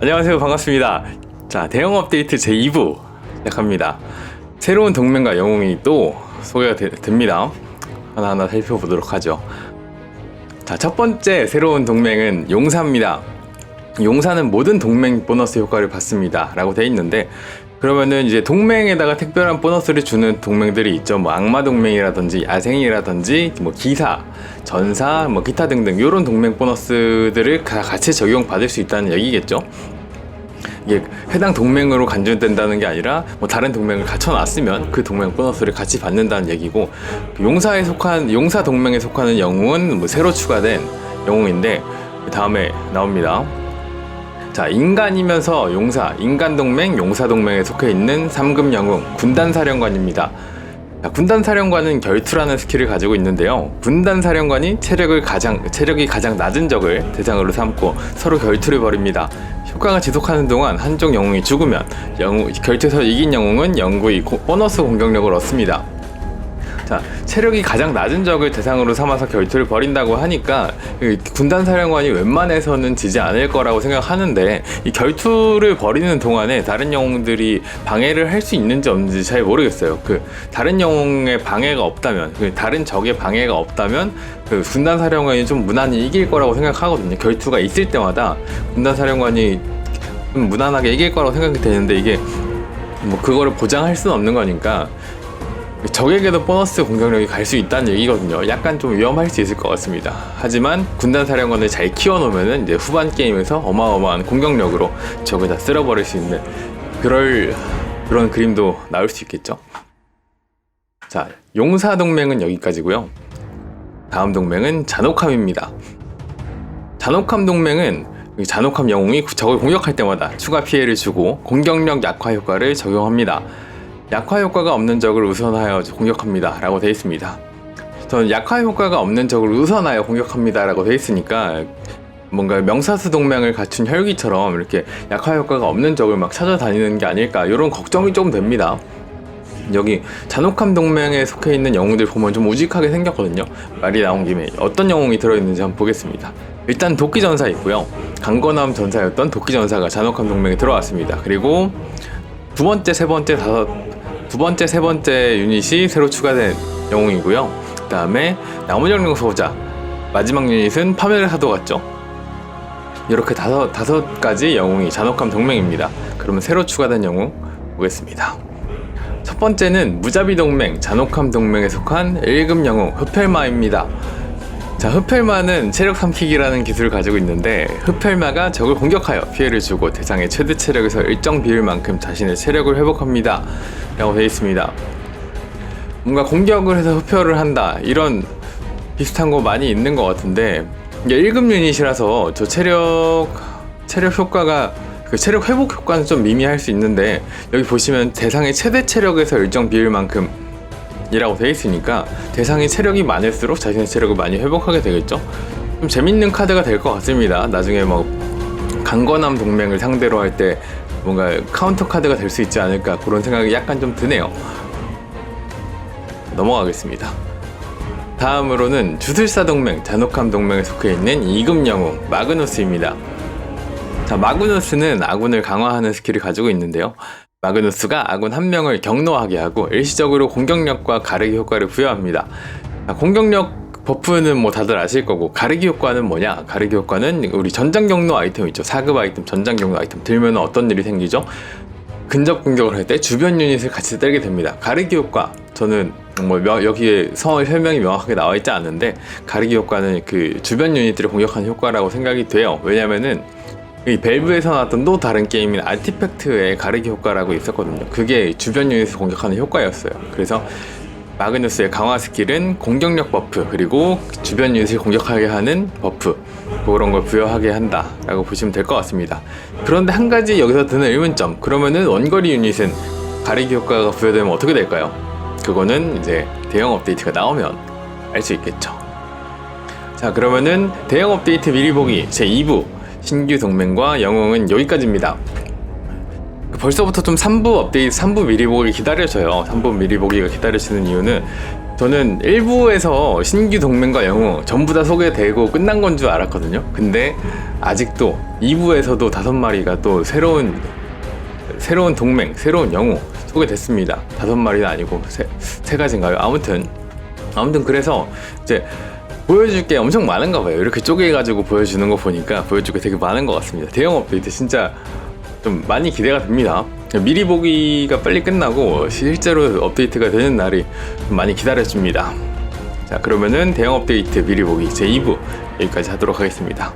안녕하세요. 반갑습니다. 자, 대형 업데이트 제2부 시작합니다. 새로운 동맹과 영웅이 또 소개가 되- 됩니다. 하나하나 살펴보도록 하죠. 자, 첫 번째 새로운 동맹은 용사입니다. 용사는 모든 동맹 보너스 효과를 받습니다. 라고 돼 있는데, 그러면은 이제 동맹에다가 특별한 보너스를 주는 동맹들이 있죠. 뭐 악마 동맹이라든지 야생이라든지 뭐 기사, 전사, 뭐 기타 등등 이런 동맹 보너스들을 다 같이 적용받을 수 있다는 얘기겠죠. 이게 해당 동맹으로 간주된다는 게 아니라 뭐 다른 동맹을 갖춰놨으면 그 동맹 보너스를 같이 받는다는 얘기고 그 용사에 속한 용사 동맹에 속하는 영웅은 뭐 새로 추가된 영웅인데 그 다음에 나옵니다. 자 인간이면서 용사 인간 동맹 용사 동맹에 속해 있는 3급 영웅 군단 사령관입니다. 자, 군단 사령관은 결투라는 스킬을 가지고 있는데요. 군단 사령관이 체력을 가장 체력이 가장 낮은 적을 대상으로 삼고 서로 결투를 벌입니다. 효과가 지속하는 동안 한쪽 영웅이 죽으면 영웅, 결투에서 이긴 영웅은 영구히 고- 보너스 공격력을 얻습니다. 자, 체력이 가장 낮은 적을 대상으로 삼아서 결투를 벌인다고 하니까 이 군단 사령관이 웬만해서는 지지 않을 거라고 생각하는데 이 결투를 벌이는 동안에 다른 영웅들이 방해를 할 수 있는지 없는지 잘 모르겠어요. 그 다른 영웅의 방해가 없다면, 그 다른 적의 방해가 없다면 그 군단 사령관이 좀 무난히 이길 거라고 생각하거든요. 결투가 있을 때마다 군단 사령관이 좀 무난하게 이길 거라고 생각이 되는데 이게 뭐 그거를 보장할 수는 없는 거니까 적에게도 보너스 공격력이 갈 수 있다는 얘기거든요. 약간 좀 위험할 수 있을 것 같습니다. 하지만 군단 사령관을 잘 키워놓으면 이제 후반 게임에서 어마어마한 공격력으로 적을 다 쓸어버릴 수 있는 그럴 그런 그림도 나올 수 있겠죠. 자, 용사 동맹은 여기까지고요. 다음 동맹은 잔혹함입니다. 잔혹함 동맹은 이 잔혹함 영웅이 적을 공격할 때마다 추가 피해를 주고 공격력 약화 효과를 적용합니다. 약화 효과가 없는 적을 우선하여 공격합니다. 라고 되어 있습니다. 저는 약화 효과가 없는 적을 우선하여 공격합니다. 라고 되어 있으니까 뭔가 명사수 동맹을 갖춘 혈기처럼 이렇게 약화 효과가 없는 적을 막 찾아다니는 게 아닐까 이런 걱정이 좀 됩니다. 여기 잔혹함 동맹에 속해 있는 영웅들 보면 좀 우직하게 생겼거든요. 말이 나온 김에 어떤 영웅이 들어있는지 한번 보겠습니다. 일단 도끼 전사 있고요. 강건함 전사였던 도끼 전사가 잔혹함 동맹에 들어왔습니다. 그리고 두 번째, 세 번째, 다섯 두 번째, 세 번째 유닛이 새로 추가된 영웅이고요. 그 다음에 나무정령 소자 마지막 유닛은 파멸의 사도 같죠. 이렇게 다섯 다섯 가지 영웅이 잔혹함 동맹입니다. 그러면 새로 추가된 영웅 보겠습니다. 첫 번째는 무자비 동맹, 잔혹함 동맹에 속한 1급 영웅 흡혈마입니다. 자, 흡혈마는 체력 삼키기라는 기술을 가지고 있는데 흡혈마가 적을 공격하여 피해를 주고 대상의 최대 체력에서 일정 비율만큼 자신의 체력을 회복합니다. 라고 되어 있습니다. 뭔가 공격을 해서 흡혈을 한다 이런 비슷한 거 많이 있는 것 같은데 이게 1급 유닛이라서 저 체력 체력 효과가 그 체력 회복 효과는 좀 미미할 수 있는데 여기 보시면 대상의 최대 체력에서 일정 비율만큼 이라고 되어 있으니까 대상이 체력이 많을수록 자신의 체력을 많이 회복하게 되겠죠. 좀 재밌는 카드가 될 것 같습니다. 나중에 뭐 강건함 동맹을 상대로 할 때 뭔가 카운터 카드가 될 수 있지 않을까 그런 생각이 약간 좀 드네요. 넘어가겠습니다. 다음으로는 주술사 동맹, 잔혹함 동맹에 속해 있는 2급 영웅 마그누스입니다. 자, 마그누스는 아군을 강화하는 스킬을 가지고 있는데요. 마그누스가 아군 한 명을 경노하게 하고 일시적으로 공격력과 가르기 효과를 부여합니다. 자, 공격력 버프는 뭐 다들 아실 거고 가르기 효과는 뭐냐? 가르기 효과는 우리 전장 경로 아이템 있죠. 4급 아이템, 전장 경로 아이템 들면 어떤 일이 생기죠? 근접 공격을 할 때 주변 유닛을 같이 때리게 됩니다. 가르기 효과 저는 뭐 명- 여기에 성 설명이 명확하게 나와 있지 않은데 가르기 효과는 그 주변 유닛들을 공격하는 효과라고 생각이 돼요. 왜냐면은 이 벨브에서 나왔던 또 다른 게임인 아티팩트의 가르기 효과라고 있었거든요. 그게 주변 유닛을 공격하는 효과였어요. 그래서 마그누스의 강화 스킬은 공격력 버프 그리고 주변 유닛을 공격하게 하는 버프 그런 걸 부여하게 한다라고 보시면 될 것 같습니다. 그런데 한 가지 여기서 드는 의문점 그러면은 원거리 유닛은 가리기 효과가 부여되면 어떻게 될까요? 그거는 이제 대형 업데이트가 나오면 알 수 있겠죠. 자 그러면은 대형 업데이트 미리 보기 제 2부 신규 동맹과 영웅은 여기까지입니다. 벌써부터 좀 3부 업데이트, 3부 미리 보기 기다려져요. 3부 미리 보기가 기다려지는 이유는 저는 1부에서 신규 동맹과 영웅 전부 다 소개되고 끝난 건 줄 알았거든요. 근데 아직도 2부에서도 다섯 마리가 또 새로운 새로운 동맹, 새로운 영웅 소개됐습니다. 다섯 마리는 아니고 세, 세 가지인가요? 아무튼 아무튼 그래서 이제 보여줄 게 엄청 많은가 봐요. 이렇게 쪼개가지고 보여주는 거 보니까 보여줄 게 되게 많은 것 같습니다. 대형 업데이트 진짜 좀 많이 기대가 됩니다. 미리 보기가 빨리 끝나고 실제로 업데이트가 되는 날이 좀 많이 기다려집니다. 자 그러면은 대형 업데이트 미리 보기 제 2부 여기까지 하도록 하겠습니다.